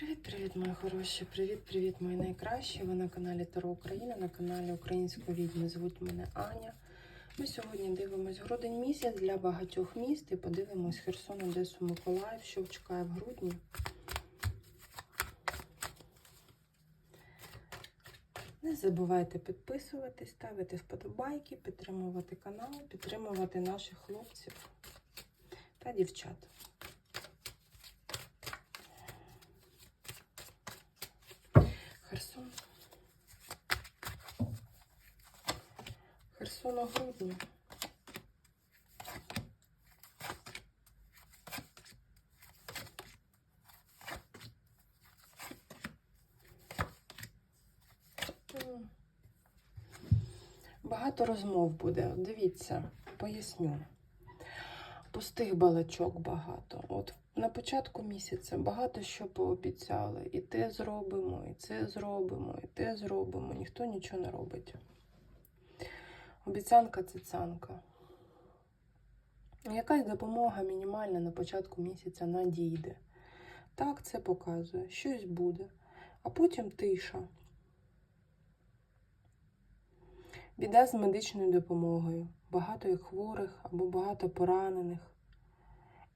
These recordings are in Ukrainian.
Привіт-привіт, мої хороші! Привіт-привіт, мої найкращі! Ви на каналі Таро Україна, на каналі Української відьми. Звуть мене Аня. Ми сьогодні дивимось грудень місяць для багатьох міст і подивимось Херсон, Одесу, Миколаїв, що чекає в грудні. Не забувайте підписуватись, ставити вподобайки, підтримувати канал, підтримувати наших хлопців та дівчат. Херсон. Херсон у грудні. Багато розмов буде. Дивіться, поясню. Пустих балачок багато. От на початку місяця багато що пообіцяли. І те зробимо, і це зробимо, і те зробимо. Ніхто нічого не робить. Обіцянка цицянка. Якась допомога мінімальна на початку місяця надійде. Так, це показує. Щось буде. А потім тиша. Біда з медичною допомогою. Багато хворих або багато поранених.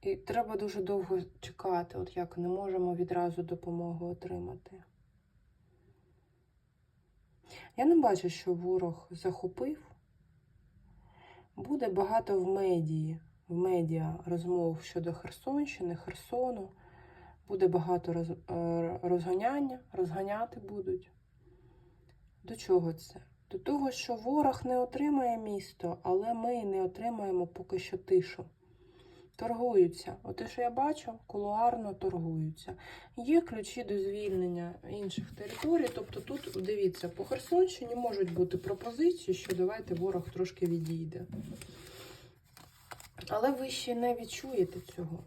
І треба дуже довго чекати, от як не можемо відразу допомогу отримати. Я не бачу, що ворог захопив. Буде багато в медії, в медіа розмов щодо Херсонщини, Херсону. Буде багато роз, е, розганяння, розганяти будуть. До чого це? До того, що ворог не отримає місто, але ми не отримаємо поки що тишу. Торгуються. От те, що я бачу, кулуарно торгуються. Є ключі до звільнення інших територій. Тобто тут, дивіться, по Херсонщині можуть бути пропозиції, що давайте ворог трошки відійде. Але ви ще не відчуєте цього.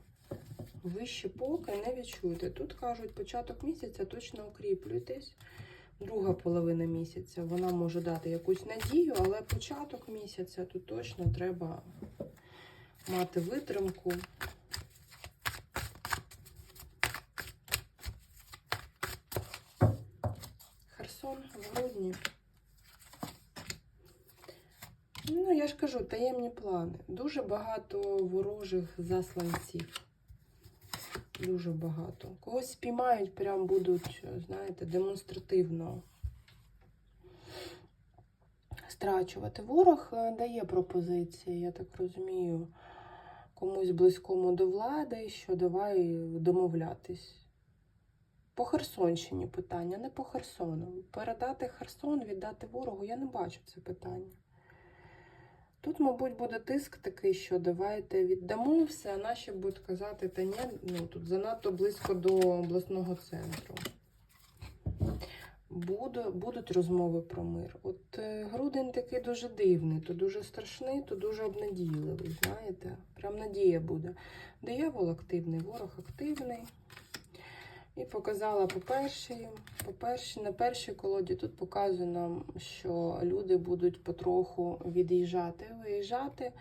Ви ще поки не відчуєте. Тут кажуть, початок місяця точно укріплюйтесь. Друга половина місяця вона може дати якусь надію, але початок місяця тут точно треба мати витримку. Херсон в грудні. Ну, я ж кажу, таємні плани. Дуже багато ворожих засланців. Дуже багато. Когось спіймають, прям будуть, знаєте, демонстративно страчувати. Ворог е, дає пропозиції, я так розумію, комусь близькому до влади, що давай домовлятись. По Херсонщині питання, не по Херсону. Передати Херсон, віддати ворогу, я не бачу це питання. Тут, мабуть, буде тиск такий, що давайте віддамо все, а наші будуть казати, та ні, ну тут занадто близько до обласного центру. Буду, будуть розмови про мир. От е, грудень такий дуже дивний, то дуже страшний, то дуже обнадійливий, знаєте? Прям надія буде. Диявол активний, ворог активний. І показала по першій, по першій, на першій колоді тут показує нам, що люди будуть потроху від'їжджати, виїжджати,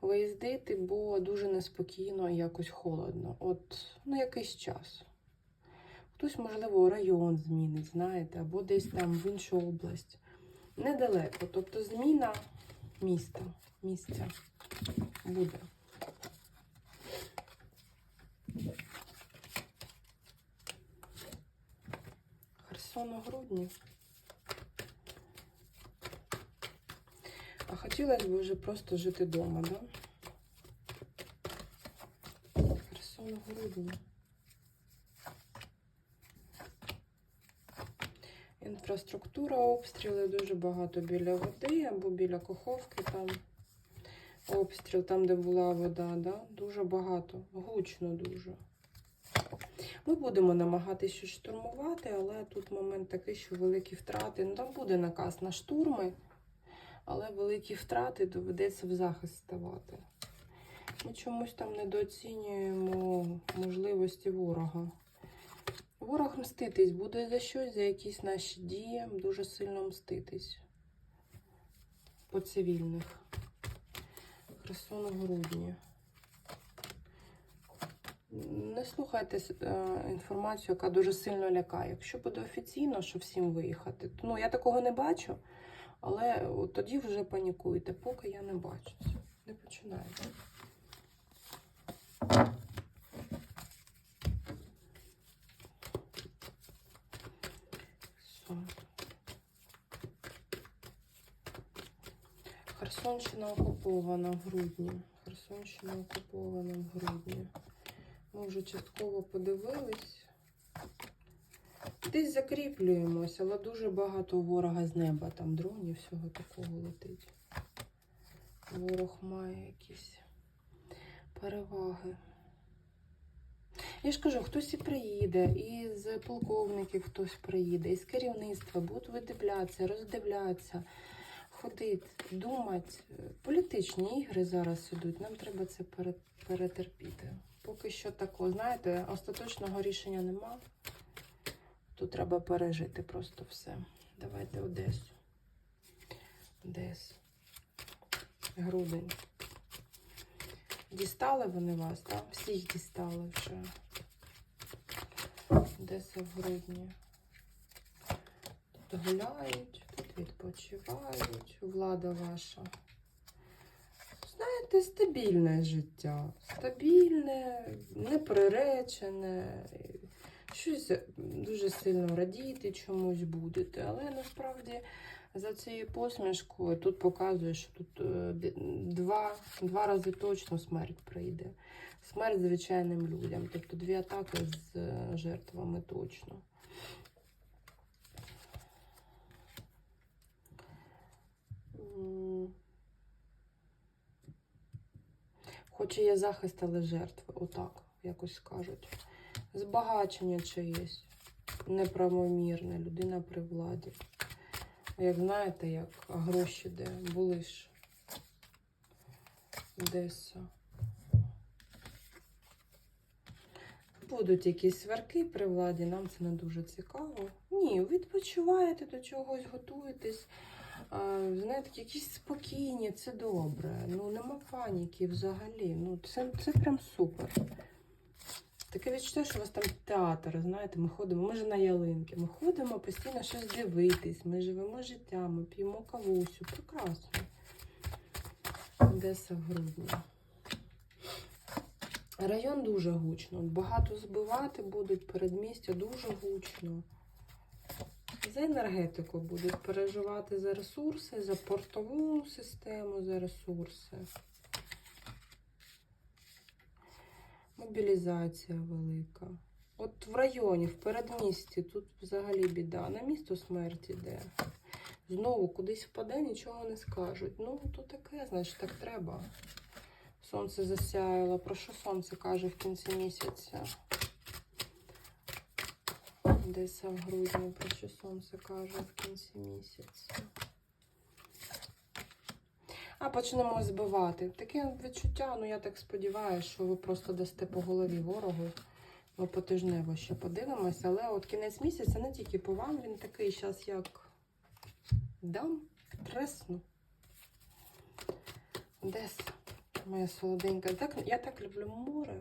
виїздити, бо дуже неспокійно і якось холодно. От на якийсь час. Хтось, можливо, район змінить, знаєте, або десь там в іншу область. Недалеко. Тобто зміна міста, місця буде. Херсон грудні. А хотілося б вже просто жити вдома, да? Херсон у грудні. Інфраструктура, обстріли дуже багато біля води або біля коховки там. Обстріл, там, де була вода, да? дуже багато, гучно дуже. Ми будемо намагатися штурмувати, але тут момент такий, що великі втрати. Ну, там буде наказ на штурми, але великі втрати доведеться в захист ставати. Ми чомусь там недооцінюємо можливості ворога. Ворог мститись буде за щось, за якісь наші дії, дуже сильно мститись. По цивільних. Херсон у грудні. Не слухайте е, інформацію, яка дуже сильно лякає. Якщо буде офіційно, що всім виїхати, ну я такого не бачу, але тоді вже панікуєте, поки я не бачу. Не починайте. Все. Херсонщина окупована в грудні. Херсонщина окупована в грудні. Ми вже частково подивились. Десь закріплюємось, але дуже багато ворога з неба, там дронів, всього такого летить. Ворог має якісь переваги. Я ж кажу, хтось і приїде, і з полковників хтось приїде, і з керівництва будуть видивлятися, роздивлятися, ходити, думати. Політичні ігри зараз ідуть, нам треба це перетерпіти. Поки що такого, знаєте, остаточного рішення нема. Тут треба пережити просто все. Давайте Одесу. Одесу. Грудень. Дістали вони вас, так? Всіх дістали вже. Одеса в грудні. Тут гуляють, тут відпочивають. Влада ваша. Знаєте, стабільне життя. Стабільне, неприречене. Щось дуже сильно радіти чомусь будете. Але насправді за цією посмішкою тут показує, що тут е, два, два рази точно смерть прийде. Смерть звичайним людям. Тобто дві атаки з е, жертвами точно. Хоч і є захист, але жертви. Отак, якось кажуть. Збагачення чиєсь неправомірне, людина при владі. Як знаєте, як гроші де були ж Одеса. Будуть якісь сварки при владі, нам це не дуже цікаво. Ні, відпочиваєте до чогось, готуєтесь. Знаєте, якісь спокійні, це добре. Ну, нема паніки взагалі. Ну, це, це прям супер. Таке відчуття, що у вас там театр, знаєте, ми ходимо, ми ж на ялинки, ми ходимо постійно щось дивитись, ми живемо життям, ми п'ємо кавусю. Прекрасно. Одеса в грудні. Район дуже гучно. Багато збивати будуть передмістя, дуже гучно. За енергетику будуть переживати за ресурси, за портову систему, за ресурси. Мобілізація велика. От в районі, в передмісті, тут взагалі біда. На місто смерть іде. Знову кудись впаде, нічого не скажуть. Ну, то таке, значить, так треба. Сонце засяяло. Про що сонце каже в кінці місяця? Десь в грудні, про що сонце каже в кінці місяця. А почнемо збивати. Таке відчуття, ну я так сподіваюся, що ви просто дасте по голові ворогу. Ми потижнево ще подивимося, але от кінець місяця не тільки по вам, він такий зараз як дам, тресну. Десь, моя солоденька. Так, я так люблю море.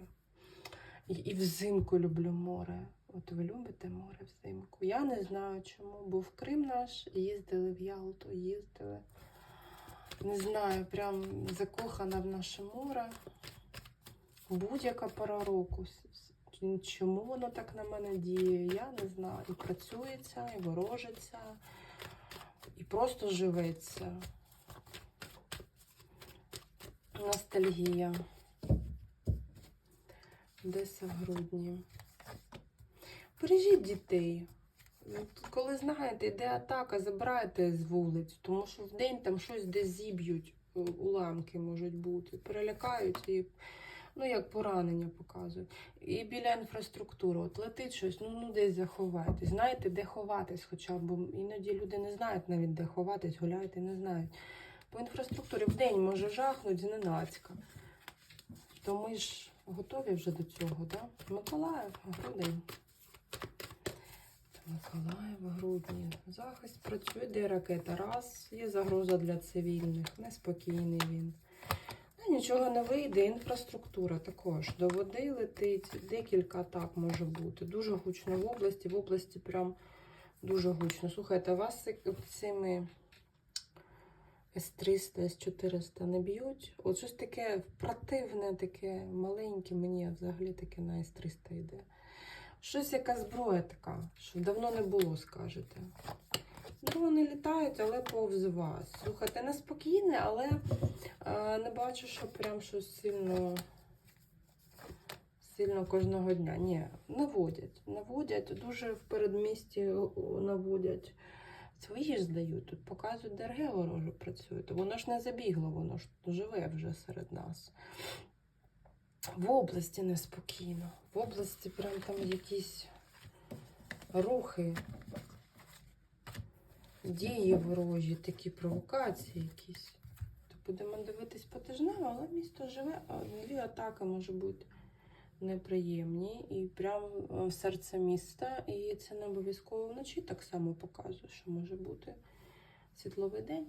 І, і взимку люблю море. От ви любите море взимку. Я не знаю чому. Був Крим наш, їздили в Ялту, їздили. Не знаю, прям закохана в наше море. Будь-яка пора року. Чому воно так на мене діє? Я не знаю. І працюється, і ворожиться, і просто живеться. Ностальгія. Десь в грудні. Бережіть дітей. От Коли знаєте, йде атака, забирайте з вулиць, тому що в день там щось десь зіб'ють, уламки можуть бути, перелякають і ну як поранення показують. І біля інфраструктури, от летить щось, ну, ну десь заховайтесь. Знаєте, де ховатись хоча б, іноді люди не знають навіть, де ховатись, гуляють і не знають. По інфраструктурі в день може жахнуть зненацька. То ми ж готові вже до цього, так? Миколаїв, грудень. Миколаїв, грудні. Захист працює, де ракета. Раз, є загроза для цивільних. Неспокійний він. Та нічого не вийде. Інфраструктура також. До води летить, декілька атак може бути. Дуже гучно в області. В області прям дуже гучно. Слухайте, вас цими С-300, С-400 не б'ють? От щось таке противне, таке маленьке, мені взагалі таке на С-300 йде. Щось яка зброя така, що давно не було, скажете. Дрони літають, але повз вас. Слухайте, неспокійне, але е, не бачу, що прям щось сильно, сильно кожного дня. Ні, наводять. Наводять, дуже в передмісті наводять. Свої ж здають. Тут показують, ДРГ вороже працює. Воно ж не забігло, воно ж живе вже серед нас. В області неспокійно. В області прям там якісь рухи, дії ворожі, такі провокації якісь. То будемо дивитись по тижневу, але місто живе, а дві атаки може бути неприємні. І прямо в серце міста. І це не обов'язково вночі так само показує, що може бути світловий день.